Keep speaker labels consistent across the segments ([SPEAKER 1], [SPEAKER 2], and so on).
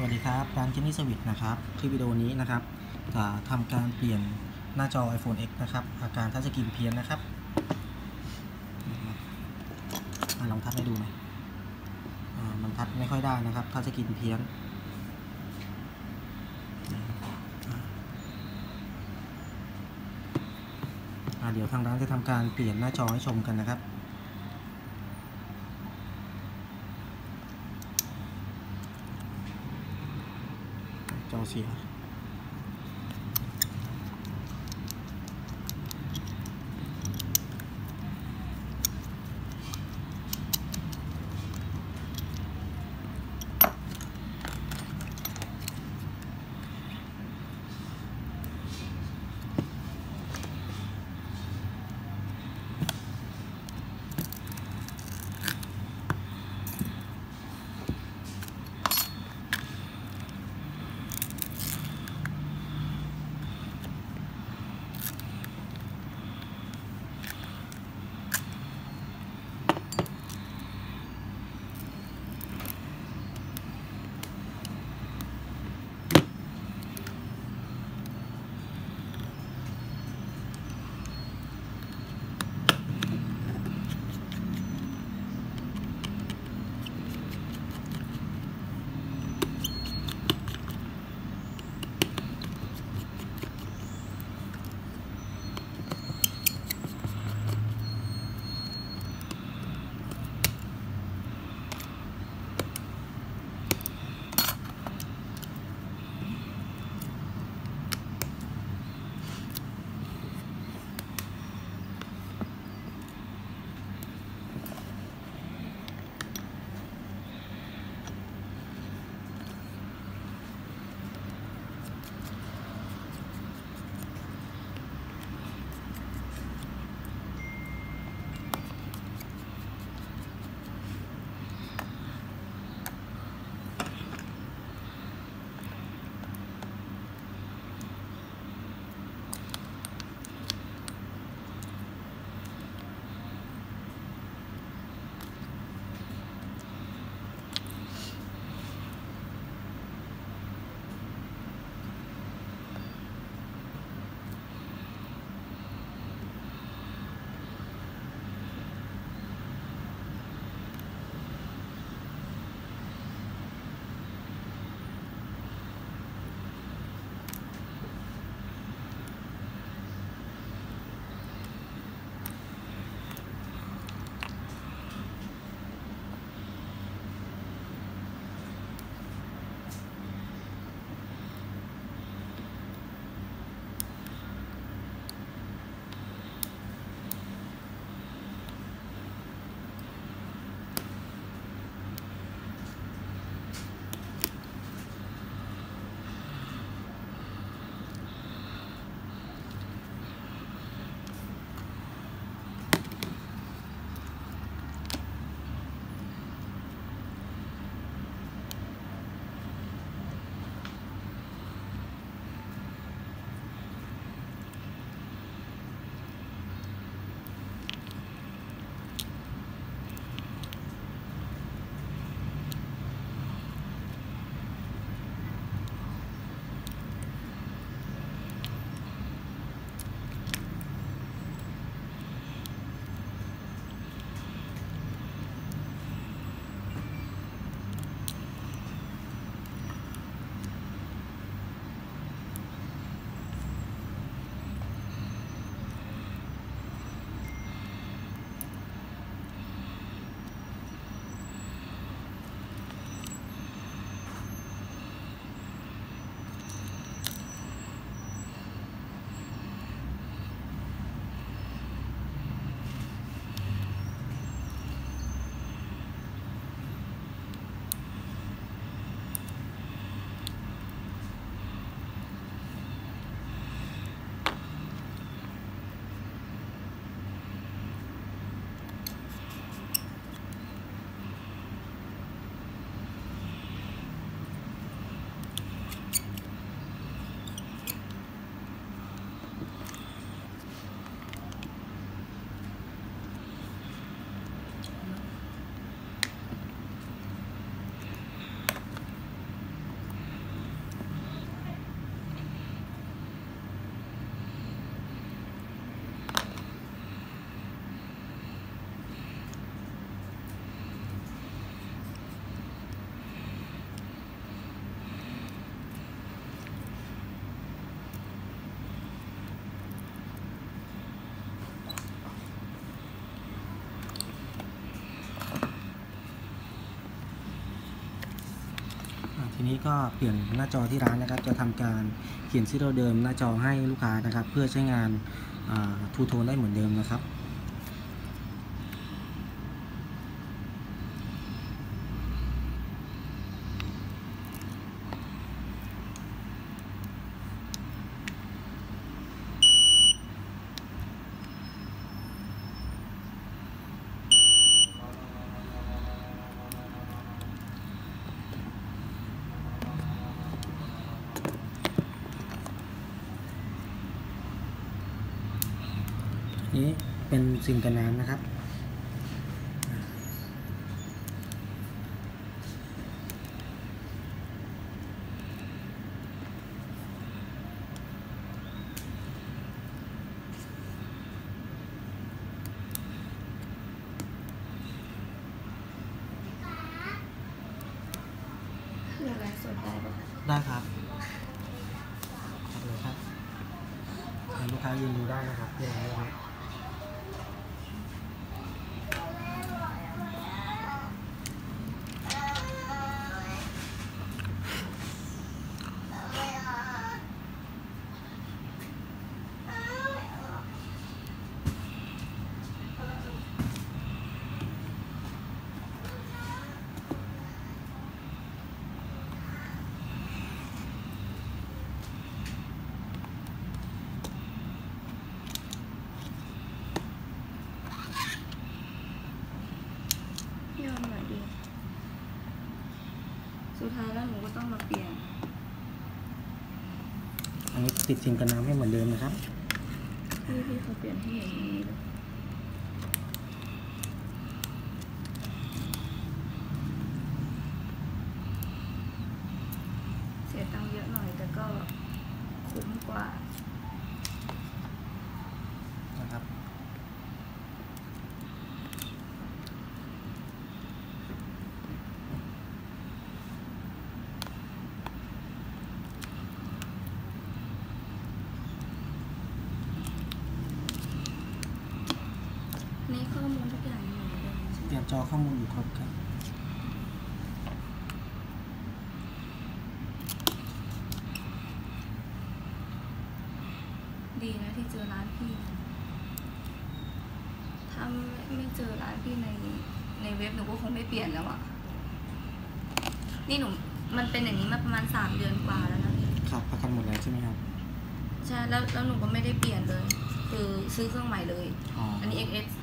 [SPEAKER 1] สวัสดีครับร้านเจนนี่สวิตนะครับ คลิปวิดีโอนี้นะครับจะทำการเปลี่ยนหน้าจอ iPhone X นะครับ อาการทัชสกรีนเพี้ยนนะครับอลองทัชให้ดูหน่อยมันทัชไม่ค่อยได้นะครับทัชสกรีนเพี้ยนเดี๋ยวทางร้านจะทำการเปลี่ยนหน้าจอให้ชมกันนะครับ จอเนี้ก็เปลี่ยนหน้าจอที่ร้านนะครับ จะทำการเขียนซีโร่เดิมหน้าจอให้ลูกค้านะครับ เพื่อใช้งานทูโทนได้เหมือนเดิมนะครับ นี้ เป็นซิงกันน้ำนะครับ
[SPEAKER 2] เรื่องอะไรสดได้ปะ
[SPEAKER 1] ได้ครับครับเลยครับให้ลูกค้ายืนดูได้นะครับที่ร้านนะครับ
[SPEAKER 2] พี่มันเหมือนดี สุดท้ายแล้วหนู ก็ต้องมาเปลี่ยน
[SPEAKER 1] อันนี้ติดซิงกันน้ำให้เหมือนเดิมนะครับ
[SPEAKER 2] พี่พี่เขาเปลี่ยนให้อย่างนี้เลยเสียตังค์เยอะหน่อยแต่ก็คุ้มกว่า
[SPEAKER 1] นะครับ
[SPEAKER 2] นี่ข้อมูลทุกอย่างอยู่เหมือนเดิมใช่
[SPEAKER 1] เต
[SPEAKER 2] ไหม
[SPEAKER 1] รียม จอข้อมูลอยู่ครบครับ
[SPEAKER 2] ดีนะที่เจอร้านพี่ถ้าไม่ไม่เจอร้านพี่ในในเว็บหนูก็คงไม่เปลี่ยนแล้วอะนี่หนูมันเป็นอย่างนี้มาประมาณสามเดือนกว่าแล้วนะพี่
[SPEAKER 1] ครับประกันหมดแล้วใช่ไหมครับ
[SPEAKER 2] ใช่ แล้วแล้วหนูก็ไม่ได้เปลี่ยนเลย คือซื้อเครื่องใหม่เลย
[SPEAKER 1] อ๋อ
[SPEAKER 2] อั
[SPEAKER 1] อั
[SPEAKER 2] นนี้ XX
[SPEAKER 1] ครับ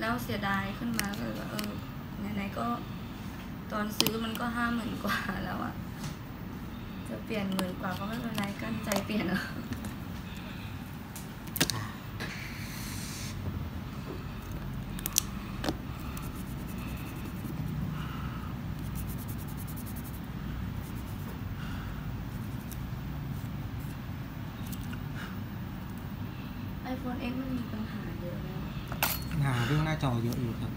[SPEAKER 2] แล้วเสียดายขึ้นมาก็เลยว่าเออไหนๆก็ตอนซื้อมันก็ห้าหมื่นกว่าแล้วอะจะเปลี่ยนหมื่นกว่าก็ไม่เป็นไรกั้นใจเปลี่ยนเอะ iPhone X มันมีปัญหาเยอะนะ
[SPEAKER 1] งานเรื่องหน้าจอเยอะอยู่ครับ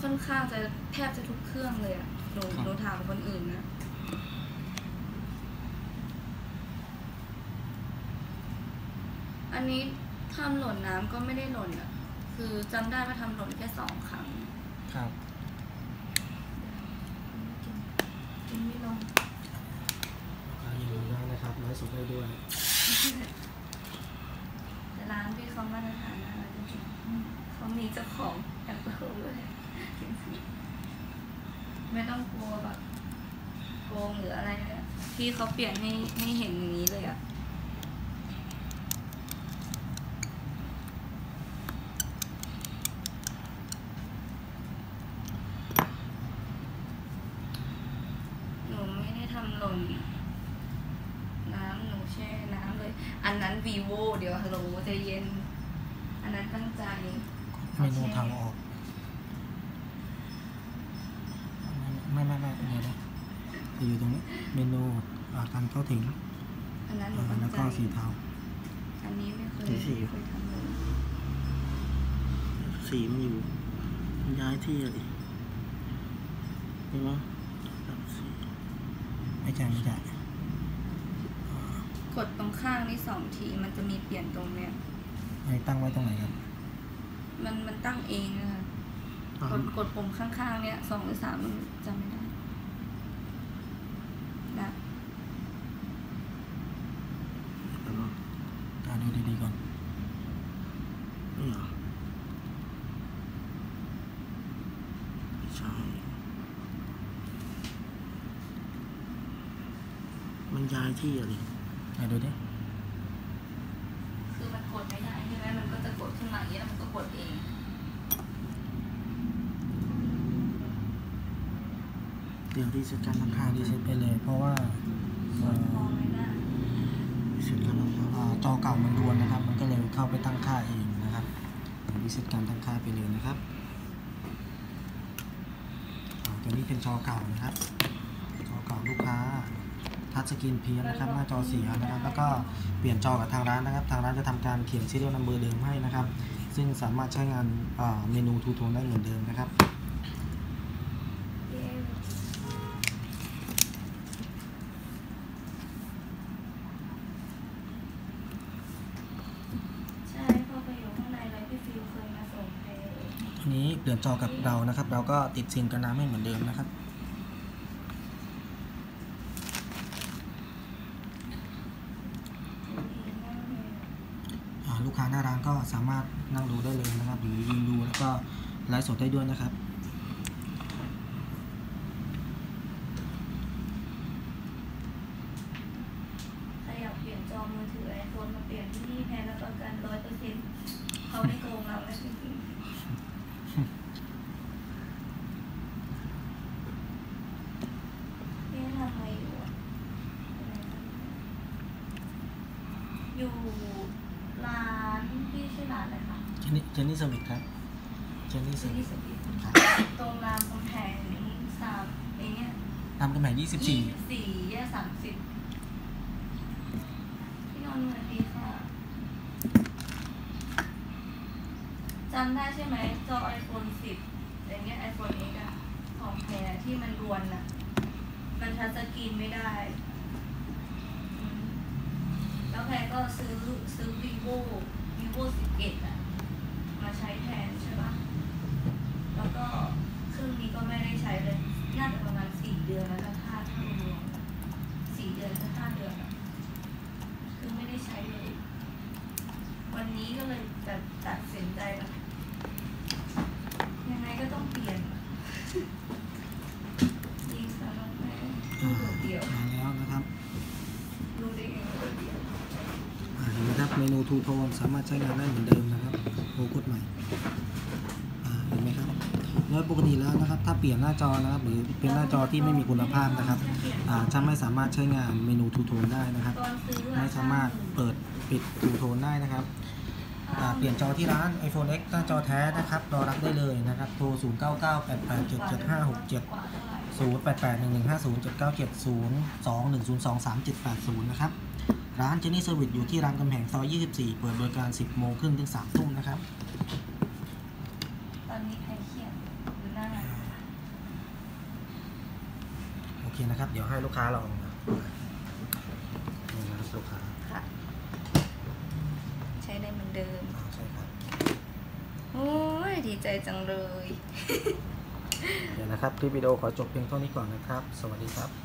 [SPEAKER 2] ค่อนข้างจะแทบจะทุกเครื่องเลยอะหนู
[SPEAKER 1] ครับ
[SPEAKER 2] หนูถามคนอื่นนะ อันนี้ทำหล่นน้ำก็ไม่ได้หล่นอะคือจำได้ว่าทำหล่นแค่สองครั้ง
[SPEAKER 1] ครับ
[SPEAKER 2] กินไม่ลง
[SPEAKER 1] ลูกค้ายืนดูได้นะครับไลฟ์สดได้ด้วย
[SPEAKER 2] แต่ร้านที่เขามาตรฐานนะจริงๆ อืมเขามีเจ้าของอยากรู้เลยจริงๆไม่ต้องกลัวแบบโกงหรืออะไรเลยพี่เขาเปลี่ยนให้ให้เห็นอย่างนี้เลยอะหนูไม่ได้ทำหล่นน้ำหนูแช่น้ำเลย อันนั้น vivo เดี๋ยวฮัลโหลใจเย็น อันนั้นตั้งใจ
[SPEAKER 1] เมนูทางออก ไม่ไม่ไม่เดี๋ยวนะจะอยู่ตรงนี้ เมนูอ่าการเข้าถึง
[SPEAKER 2] อันนั้นหนู
[SPEAKER 1] อ่า
[SPEAKER 2] ตั้ง
[SPEAKER 1] แล้ว
[SPEAKER 2] ใจ
[SPEAKER 1] ก็สีเทา
[SPEAKER 2] อันนี้ไม่เคย
[SPEAKER 1] สีสี
[SPEAKER 2] ไม่เคยทำเลย
[SPEAKER 3] สีมันอยู่มันย้ายที่อะดิเห็นไหมปรับสี
[SPEAKER 1] ไม่ใช่ไม่ใช่
[SPEAKER 2] กดตรงข้างนี่สองทีมันจะมีเปลี่ยนตรงเนี้ย
[SPEAKER 1] ไอ้ตั้งไว้ตรงไหนครับ
[SPEAKER 2] มันมันตั้งเองค่ะ
[SPEAKER 3] ก
[SPEAKER 2] ดกดปุ่มข้างๆ เนี้ยสองหรือสามมันจำไม่ได้
[SPEAKER 3] นะ
[SPEAKER 1] ตาดูดี
[SPEAKER 2] ๆก่อนนี่รอใช่มันย้ายที่อะไรอะดูดิ มาอย่างนี้แล้วมันก็กดเอง
[SPEAKER 3] เดี๋ยวรีเซ็ตการตั้งค่า
[SPEAKER 1] ค่า
[SPEAKER 3] ดี
[SPEAKER 1] รี
[SPEAKER 3] เซ็
[SPEAKER 1] เซ็
[SPEAKER 3] ต
[SPEAKER 1] ตไปเลย เพราะว่า
[SPEAKER 2] ส่วนมองไม่ได้
[SPEAKER 3] รีเซ็ตการตั้งค่า
[SPEAKER 1] อ่าจอเก่ามันรวนนะครับ มันก็เลยเข้าไปตั้งค่าเองนะครับรีเซ็ตการตั้งค่าไปเลยนะครับอ่าตัวนี้เป็นจอเก่านะครับจอเก่าลูกค้า ทัชสกรีนเพี้ยนนะครับหน้าจอเสียนะครับแล้วก็เปลี่ยนจอกับทางร้านนะครับทางร้านจะทำการเขียนซีเรียลนัมเบอร์เดิมให้นะครับ ซึ่งสามารถใช้งานอ่าเมนูทูโทนได้เหมือนเดิมนะครับ
[SPEAKER 2] เย้ใช่พอไปอยู่ข้างในแล้วพี่ฟิวเคยมาส่งเพลง
[SPEAKER 1] ทีนี้เปลี่ยนจอกับเรานะครับ เราก็ติดซิงกันน้ำให้เหมือนเดิมนะครับ อ่าหน้าร้านก็สามารถนั่งดูได้เลยนะครับ หรือยืนดูแล้วก็ไลฟ์สดได้ด้วยนะครับ
[SPEAKER 2] ถ้าอยากเปลี่ยนจอมือถือไอโฟนมาเปลี่ยนที่นี่แทนรับประกันร้อยเปอร์เซ็นต์เขาไม่โกงเรานะจริงนี่ทำอะไรอยู่อะอยู่ร้านที่ชื่อร้านอะไรคะ
[SPEAKER 1] เจนนี่เจนนี่สวิตครับ เจนนี่ส
[SPEAKER 2] ชื่อ
[SPEAKER 1] วิ
[SPEAKER 2] ที่
[SPEAKER 1] ต
[SPEAKER 2] สวิต
[SPEAKER 1] ครับ
[SPEAKER 2] ตรงรามคำแพงสามไอเนี้ย
[SPEAKER 1] ตามกำแพง24
[SPEAKER 2] ยี่สิบสี่แยกสามสิบพี่นนท์สวัสดีค่ะจำได้ใช่ไหมจอ iPhone 10อย่างเงี้ย iPhone X อะของแพรที่มันรวนอะมันทัชสกรีนไม่ได้อืมแล้วแพรก็ซื้อซื้อ vivo vivo 11อะ มาใช้แทนใช่ปะแล้วก็เครื่องนี้ก็ไม่ได้ใช้เลย น่าจะประมาณสี่เดือนแล้วนะถ้าถ้ารวมๆอะสี่เดือนถึงห้าเดือนอะคือไม่ได้ใช้เลย วันนี้ก็เลยแบบตัดสินใจแบบยังไงก็ต้องเปลี่ยนอะยิงสำหรับแม่
[SPEAKER 1] อ่า
[SPEAKER 2] ดูเดียว
[SPEAKER 1] มาแล้วนะครับ
[SPEAKER 2] ดูได้ไงว่าเดียว
[SPEAKER 1] อ่าเห็นไหมครับเมนูทูโทนสามารถใช้งานได้เหมือนเดิมนะครับ โลโก้ใหม่เห็นไหมครับโดยปกติแล้วนะครับ ถ้าเปลี่ยนหน้าจอนะครับ หรือเป็นหน้าจอที่ไม่มีคุณภาพนะครับอ่าจะไม่สามารถใช้งานเมนูทูโทนได้นะครับ ไม่สามารถเปิดปิดทูโทนได้นะครับเปลี่ยนจอที่ร้าน iPhone X หน้าจอแท้นะครับ รอรับได้เลยนะครับ โทร 0 9 9 8 8 7 7 5 6 7
[SPEAKER 2] กว่าเท่าไหร่
[SPEAKER 1] 0 8 8 1 1 5 0 7 9 7 0 2 1 0 2 3 7 8 0 นะครับ ร้านเจนี่เซอร์วิสอยู่ที่รามกำแหงซอย 24 เปิดบริการ 10 โมงครึ่งถึง 3 ทุ่มนะครับ
[SPEAKER 2] ตอนนี้ใครเครียดดูหน้า
[SPEAKER 1] โอเคนะครับ เดี๋ยวให้ลูกค้าลองนะนี่นะครับลูกค้า
[SPEAKER 2] ค่ะ ใช้ได้เหมือนเดิม
[SPEAKER 1] อ่าใช่ครับ
[SPEAKER 2] โอ้ย ดีใจจังเลย
[SPEAKER 1] เดี๋ยวนะครับ คลิปวิดีโอขอจบเพียงเท่านี้ก่อนนะครับ สวัสดีครับ